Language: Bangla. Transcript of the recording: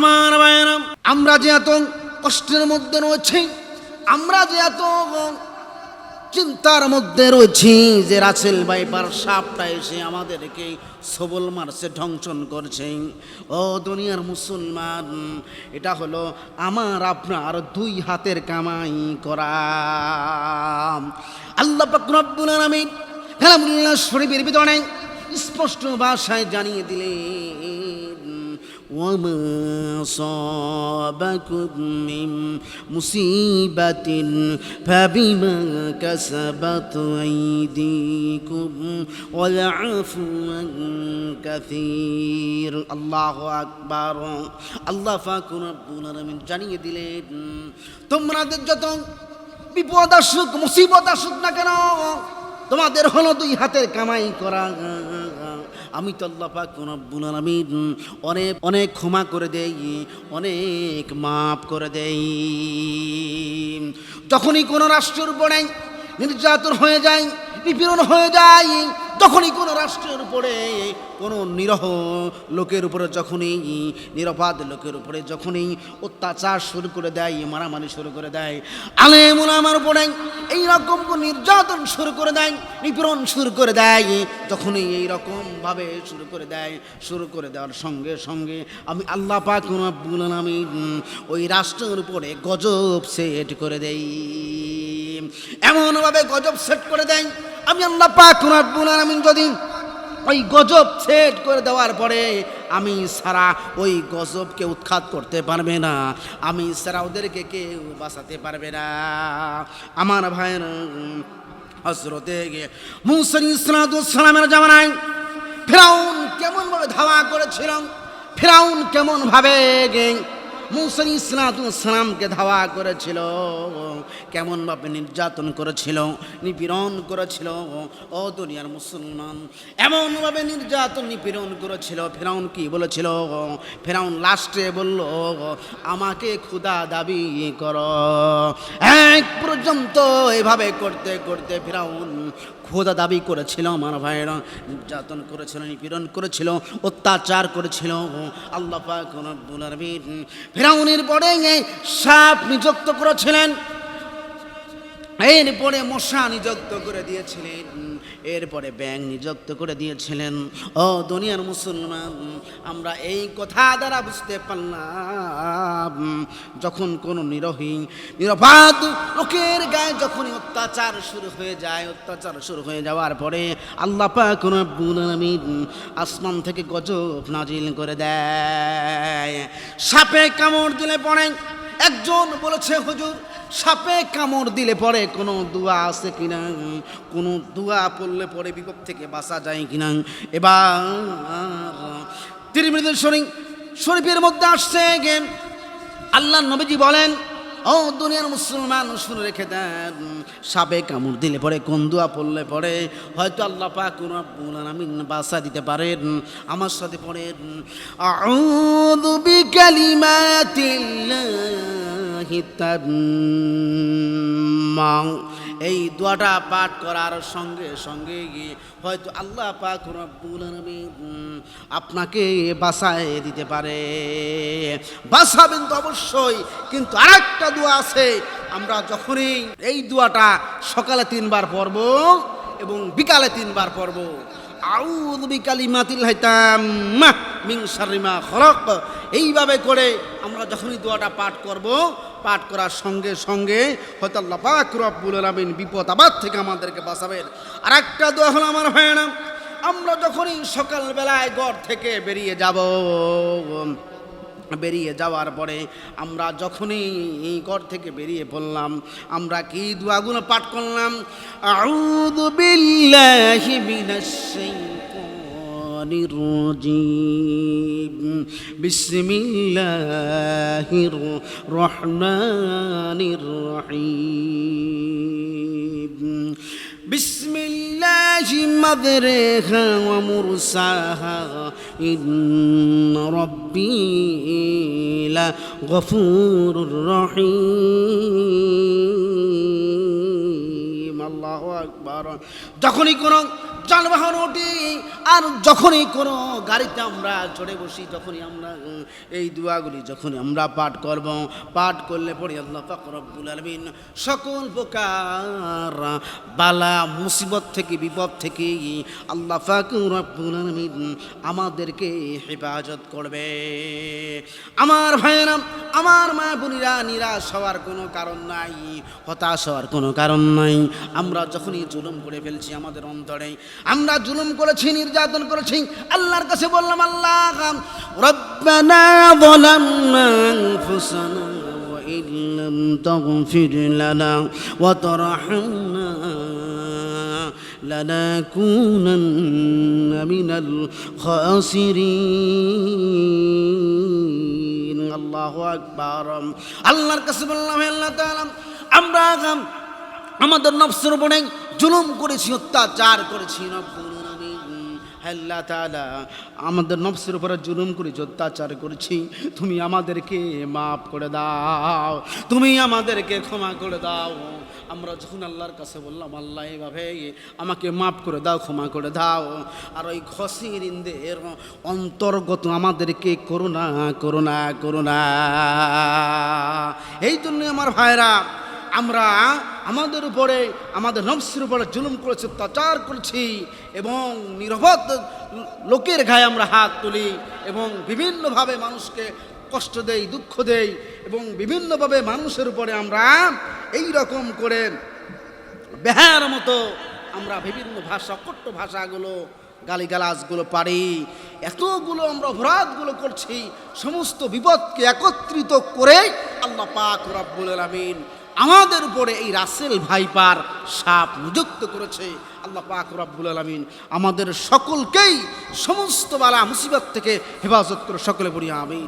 আমার ভাইয়েরা আমরা যে এত কষ্টের মধ্যে রয়েছি, আমরা যে এত চিন্তার মধ্যে রয়েছি যে রাসেল বাইপার সাপটা এসে আমাদেরকে সবল মারছে ধ্বংসন করছে। ও দুনিয়ার মুসলমান, এটা হলো আমার, আপনার দুই হাতের কামাই করা। আল্লাহ পাক রব্বুল আলামিন কালামুল্লাহ শরীফের ভিতরে স্পষ্ট ভাষায় জানিয়ে দিলেন وما صابكم من مصيبة فبما كسبت أيديكم ويعفو عن كثير الله أكبر আল্লাহ ফাকুর রব্বুল আলামিন জানিয়ে দিলেন তোমাদের যত বিপদ আসুক মুসিবত আসুক না কেন তোমাদের হলো দুই হাতের কামাই করা। আমি তো আল্লাহ পাক অনেক অনেক ক্ষমা করে দেই, অনেক মাফ করে দেই। যখনই কোনো রাষ্ট্রের উপরে নির্যাতন হয়ে যায়, নিপীড়ন হয়ে যায় তখনই কোনো রাষ্ট্রের উপরে, কোনো নিরহ লোকের উপরে যখনই নিরপাদ লোকের উপরে যখনই অত্যাচার শুরু করে দেয়, মারামারি শুরু করে দেয় আলেমুল আমার উপরে এইরকম নির্যাতন শুরু করে দেয়, নিপীড়ন শুরু করে দেয়, যখনই এই রকমভাবে শুরু করে দেয়, শুরু করে দেওয়ার সঙ্গে সঙ্গে আমি আল্লাহ পাক আলামিন ওই রাষ্ট্রের উপরে গজব সেট করে দেই। এমনভাবে গজব সেট করে দেয় আমি আল্লাহ পাক রব্বুল আলামিন যদি ওই গজব ছেদ করে দেওয়ার পরে আমি সারা ওই গজবকে উৎখাত করতে পারবে না, আমি সারা ওদেরকে কেউ বাঁচাতে পারবে না। আমার ভাইয়ের হজরতে মুসরি ইসলামের জামানায় ফেরাউন কেমনভাবে ধাওয়া করেছিল, ফেরাউন কেমনভাবে মুসরি ইসলামকে ধাওয়া করেছিল। কেমনভাবে নির্যাতন করেছিল, নিপীড়ন করেছিল, ও দুনিয়ার মুসলমান এমনভাবে নির্যাতন, নিপীড়ন করেছিল। ফেরাউন কি বলেছিল? ফেরাউন লাস্টে বলল, আমাকে ক্ষুদা দাবি কর। এক পর্যন্ত এভাবে করতে করতে ফেরাউন খোদা দাবি করেছিল আমার ভাইয়েরা, নির্যাতন করেছিল, নিপীড়ন করেছিল, অত্যাচার করেছিল। আল্লাহ ফেরাউনের পরে সাপ নিযুক্ত করেছিলেন। এরপরে মশা নিযুক্ত করে দিয়েছিলেন। এরপরে ব্যাং নিযুক্ত করে দিয়েছিলেন। ও দুনিয়ার মুসলমান, আমরা এই কথা দ্বারা বুঝতে পারলাম, যখন কোনো নিরহী নিরপাদ লোকের গায়ে যখনই অত্যাচার শুরু হয়ে যায়, অত্যাচার শুরু হয়ে যাওয়ার পরে আল্লাহ পাক আলামিন আসমান থেকে গজব নাজিল করে দেয়। সাপে কামড় দিলে পড়ে একজন বলেছে, হুজুর সাপে কামড় দিলে পরে কোনো দুয়া আছে কিনা? কোনো দুয়া পড়লে পরে বিপদ থেকে বাঁচা যায় কিনা? এবার তিরমিদের শরীফ, শরীফের মধ্যে আসছে গে আল্লাহ নবীজি বলেন, ও দুনিয়ার মুসলমান, শুনে রেখে দেন। সাপে কামড় দিলে পরে কোন দোয়া পড়লে পরে হয়তো আল্লাহ রব্বুল আলামিন বাসা দিতে পারেন। আমার সাথে পড়েন, আউযু বিকালিমাতিল্লাহি তাম্মা এই দোয়াটা পাঠ করার সঙ্গে সঙ্গে গিয়ে হয়তো আল্লাহ পাক রব্বুল আপনাকে বাসায় দিতে পারে। বাসাবেন তো অবশ্যই, কিন্তু আরেকটা দোয়া আছে। আমরা যখনই এই দোয়াটা সকালে তিনবার পড়ব এবং বিকালে তিনবার পড়ব। আউযু বিকালিমাতিল হাইতাম্মা মিন শাররি মা খলাক। এইভাবে করে আমরা যখনই দোয়াটা পাঠ করব পাঠ করার সঙ্গে সঙ্গে হয়তো আল্লাহ পাক রব্বুল আলামিন বিপদ আবাদ থেকে আমাদেরকে বাঁচাবেন। আর একটা দোয়া হলো আমার ভাইয়েরা, আমরা যখনই সকালবেলায় ঘর থেকে বেরিয়ে যাব, বেরিয়ে যাওয়ার পরে আমরা যখনই এই ঘর থেকে বেরিয়ে পড়লাম, আমরা কি দোয়াগুলো পাঠ করলাম? আউযু বিল্লাহি মিনাশ শাইতানির الشيطان الرجيم. بسم الله الرحمن الرحيم. بسم الله مذرها ومرساها. إن ربي لغفور رحيم. الله أكبر. تخني قرآن. যানবাহন উঠি আর যখনই কোনো গাড়িতে আমরা চড়ে বসি, যখনই আমরা, এই দোয়াগুলি যখনই আমরা পাঠ করব, পাঠ করলে পরে আল্লাহ পাক রব্বুল আলমিন সকল প্রকার বালা, মুসিবত থেকে, বিপদ থেকে আল্লাহ পাক রব্বুল আলমিন আমাদেরকে হেফাজত করবে। আমার ভাইয়েরা আমার মা বোনিরা নিরাশ হওয়ার কোনো কারণ নাই হতাশ হওয়ার কোনো কারণ নাই আমরা যখনই জুলুম করে ফেলছি আমাদের অন্তরে আমরা জুলুম করেছি নির্যাতন করেছি আল্লাহর কাছে বললাম আল্লাহ রব্বানা ظلمنا أنفسنا وإن لم تغفر لنا وترحمنا لنكونن من الخاسرين আল্লাহ আকবার। আল্লাহর কাছে বললাম আল্লাহ আমরা আমাদের নফসের উপরে জুলুম করেছি, অত্যাচার করেছি আমাদের নফসের উপরে জুলুম করেছি, অত্যাচার করেছি। তুমি আমাদেরকে মাফ করে দাও, তুমি আমাদেরকে ক্ষমা করে দাও। আমরা যখন আল্লাহর কাছে বললাম, আল্লাহ এভাবে আমাকে মাফ করে দাও, ক্ষমা করে দাও। আর ওই খসির ইন্দের অন্তর্গত আমাদেরকে করুণা করুণা করুণা। এই জন্য আমার ভাইরা আমরা আমাদের উপরে, আমাদের নফসের উপরে জুলুম করেছি, অত্যাচার করছি এবং নিরবধ লোকের গায়ে আমরা হাত তুলি এবং বিভিন্নভাবে মানুষকে কষ্ট দেই, দুঃখ দেই এবং বিভিন্নভাবে মানুষের উপরে আমরা এই রকম করে বেহার মতো আমরা বিভিন্ন ভাষা, কট্ট ভাষাগুলো, গালিগালাজগুলো পারি। এতগুলো আমরা অপরাধগুলো করছি, সমস্ত বিপদকে একত্রিত করে আল্লাহ পাক রব্বুল আলামিন আমাদের উপরে এই রাসেল ভাইপার সাপ নিযুক্ত করেছে। আল্লাহ পাক রব্বুল আলমিন আমাদের সকলকেই সমস্ত বালা মুসিবত থেকে হেফাজত করে সকলে পড়ি আমি